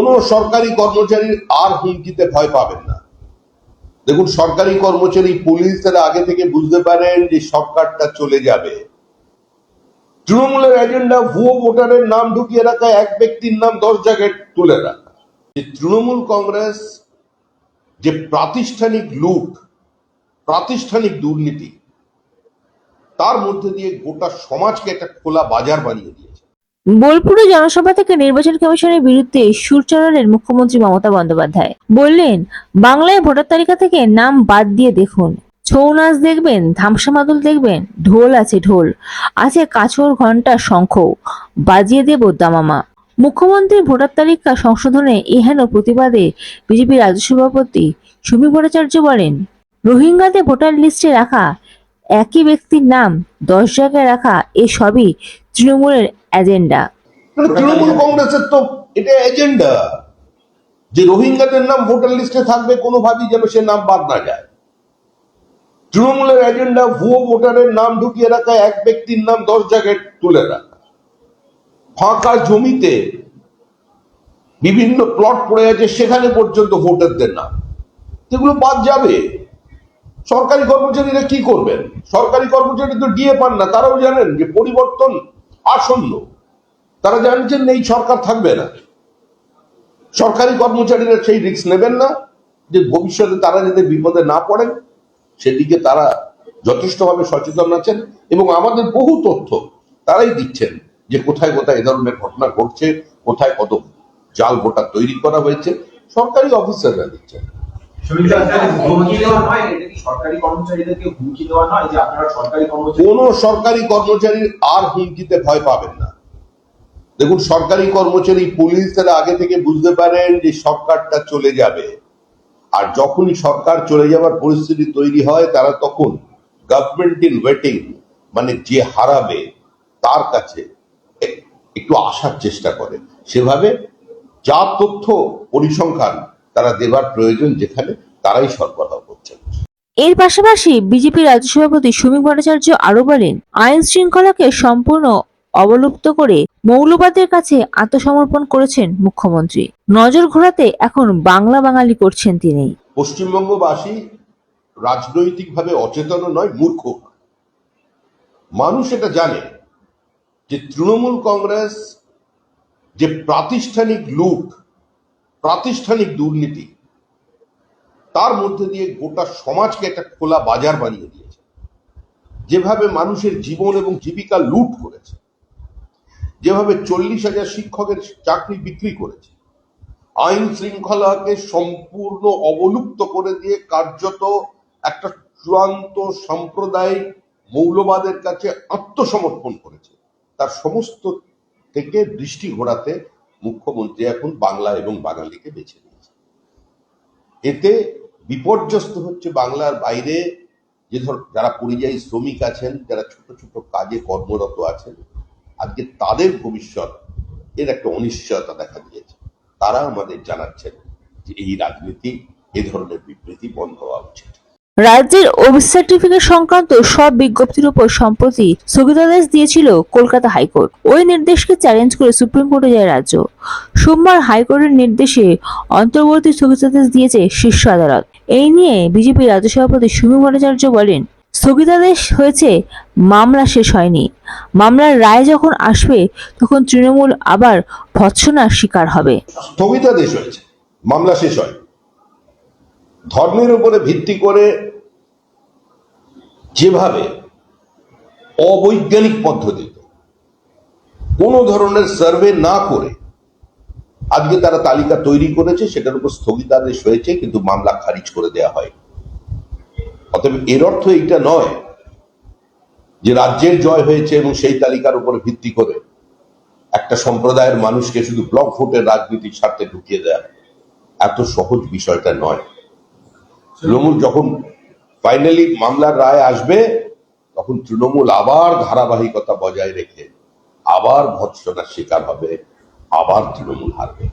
কোন সরকারি কর্মচারীর আর হুমকিতে ভয় পাবেন না। দেখুন, সরকারি কর্মচারী পুলিশ তারা আগে থেকে বুঝতে পারেন যে সরকারটা চলে যাবে। তৃণমূলের এজেন্ডা ভুয়ো ভোটারের নাম ঢুকিয়ে রাখা, এক ব্যক্তির নাম দশ জায়গায় তুলে রাখা। যে তৃণমূল কংগ্রেস যে প্রাতিষ্ঠানিক লুট, প্রাতিষ্ঠানিক দুর্নীতি, তার মধ্যে দিয়ে গোটা সমাজকে একটা খোলা বাজার বানিয়ে দিয়েছে। বোলপুরে জনসভা থেকে নির্বাচন কমিশনের বিরুদ্ধে সুর চড়ালেন মুখ্যমন্ত্রী মমতা বন্দ্যোপাধ্যায়। বললেন, বাংলায় ভোটার তালিকা থেকে নাম বাদ দিয়ে দেখুন। ছৌ নাচ দেখবেন, ধামসা মাদল দেখবেন, ঢোল আছে ঢোল। আছে কাছর ঘণ্টা শঙ্খ, বাজিয়ে দেব দামামা। মুখ্যমন্ত্রীর ভোটার তালিকা সংশোধনে এহেন প্রতিবাদে বিজেপি রাজ্য সভাপতি সুমি ভট্টাচার্য বলেন, রোহিঙ্গাদের ভোটার লিস্টে রাখা একই ব্যক্তির নাম, দশ জায়গায় রাখা, এসবই তৃণমূলের এজেন্ডা তৃণমূল কংগ্রেসের তো এটা এজেন্ডা যে রোহিঙ্গাদের নাম ভোটার লিস্টে থাকবে, কোনোভাবেই যেন সে নাম বাদ না যায়। তৃণমূলের এজেন্ডা ভুয়ো ভোটারের নাম ঢুকিয়ে রাখা, এক ব্যক্তির নাম দশ জায়গায় তুলে রাখা। ফাঁকা জমিতে বিভিন্ন প্লট পড়ে আছে, সেখানে পর্যন্ত ভোটারদের নাম। এগুলো বাদ যাবে। সরকারি কর্মচারীরা কি করবেন? সরকারি কর্মচারী তো ডিএ পান না, তারাও জানেন যে পরিবর্তন আসন্ন। তারা জানছেন এই সরকার থাকবে না। সরকারি কর্মচারীরা সেই রিস্ক নেবেন না, যে ভবিষ্যতে তারা যাতে বিপদে না পড়েন, সেদিকে তারা যথেষ্টভাবে সচেতন আছেন এবং আমাদের বহু তথ্য তারাই দিচ্ছেন যে কোথায় কোথায় এ ধরনের ঘটনা ঘটছে, কোথায় কত জাল ভোটার তৈরি করা হয়েছে। সরকারি অফিসাররা দিচ্ছেন। কোন সরকারি কর্মচারীর আর হুমকিতে ভয় পাবেন না। দেখুন, সরকারি কর্মচারী আগে থেকে বুঝতে পারেন যে সরকারটা চলে যাবে। আর যখনই সরকার চলে যাবার পরিস্থিতি তৈরি হয়, তারা তখন গভর্নমেন্ট ইন ওয়েটিং মানে যে হারাবে, তার কাছে একটু আসার চেষ্টা করে। সেভাবে যা তথ্য পরিসংখ্যান তারা দেবার প্রয়োজন যেখানে তারাই সরবরাহ করছেন। এর পাশাপাশি বিজেপি রাজ্য সভাপতি সুমিক ভট্টাচার্য আরও বলেন আইন শৃঙ্খলাকে সম্পূর্ণ অবলুপ্ত করে মৌলবাদের কাছে আত্মসমর্পণ করেছেন মুখ্যমন্ত্রী। নজর ঘোরাতে এখন বাংলা বাঙালি করছেন তিনি। পশ্চিমবঙ্গবাসী রাজনৈতিকভাবে অচেতন নয় মূর্খ মানুষ এটা জানে যে তৃণমূল কংগ্রেস যে প্রাতিষ্ঠানিক লুট প্রাতিষ্ঠানিক দুর্নীতি, তার মধ্যে দিয়ে গোটা সমাজকে একটা খোলা বাজার বানিয়ে দিয়েছে। যেভাবে মানুষের জীবন এবং জীবিকা লুট করেছে, যেভাবে চল্লিশ হাজার শিক্ষকের চাকরি বিক্রি করেছে, আইন শৃঙ্খলাকে সম্পূর্ণ অবলুপ্ত করে দিয়ে কার্যত একটা চূড়ান্ত সাম্প্রদায়িক মৌলবাদের কাছে আত্মসমর্পণ করেছে। তার সমস্ত থেকে দৃষ্টি ঘোরাতে মুখ্যমন্ত্রী এখন বাংলা এবং বাঙালিকে বেছে নিয়েছে এতে বিপর্যস্ত হচ্ছে বাংলার বাইরে যে ধর, যারা পরিযায়ী শ্রমিক আছেন, যারা ছোট ছোট কাজে কর্মরত আছেন, আজকে তাদের ভবিষ্যৎ এর একটা অনিশ্চয়তা দেখা দিয়েছে। তারা আমাদের জানাচ্ছেন যে এই রাজনীতি এ ধরনের বিবৃতি বন্ধ হওয়া উচিত। রাজ্যের ওবিসি সার্টিফিকেট সংক্রান্ত সব বিজ্ঞপ্তির উপর সম্প্রতি স্থগিতাদেশ দিয়েছিল কলকাতা হাইকোর্ট। ওই নির্দেশকে চ্যালেঞ্জ করে সুপ্রিম কোর্টে যায় রাজ্য। সোমবার হাইকোর্টের নির্দেশে অন্তর্বর্তী স্থগিতাদেশ দিয়েছে শীর্ষ আদালত। এই নিয়ে বিজেপি রাজ্য সভাপতি সুমি ভট্টাচার্য বলেন, স্থগিতাদেশ হয়েছে, মামলা শেষ হয়নি। মামলার রায় যখন আসবে, তখন তৃণমূল আবার ভৎসনার শিকার হবে। স্থগিতাদেশ হয়েছে, মামলা শেষ হয় ধর্মের উপরে ভিত্তি করে যেভাবে অবৈজ্ঞানিক পদ্ধতিতে কোনো ধরনের সার্ভে না করে আজকে তারা তালিকা তৈরি করেছে, সেটার উপর স্থগিতাদেশ হয়েছে, কিন্তু মামলা খারিজ করে দেওয়া হয় অতএব এর অর্থ এইটা নয় যে রাজ্যের জয় হয়েছে এবং সেই তালিকার উপর ভিত্তি করে একটা সম্প্রদায়ের মানুষকে শুধু ব্লক ভোটের রাজনীতির স্বার্থে ঢুকিয়ে দেয়া এত সহজ বিষয়টা নয়। তৃণমূল যখন ফাইনালি মামলার রায় আসবে, তখন তৃণমূল আবার ধারাবাহিকতা বজায় রেখে আবার ভৎসনার শিকার হবে, আবার তৃণমূল হারবে।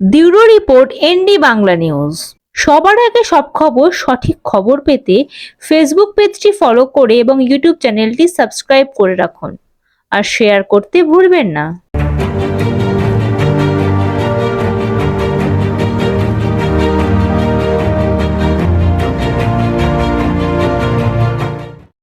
Bureau report, ND Bangla news. সবার আগে সব খবর, সঠিক খবর পেতে ফেসবুক পেজটি ফলো করে এবং ইউটিউব চ্যানেলটি সাবস্ক্রাইব করে রাখুন। আর শেয়ার করতে ভুলবেন না।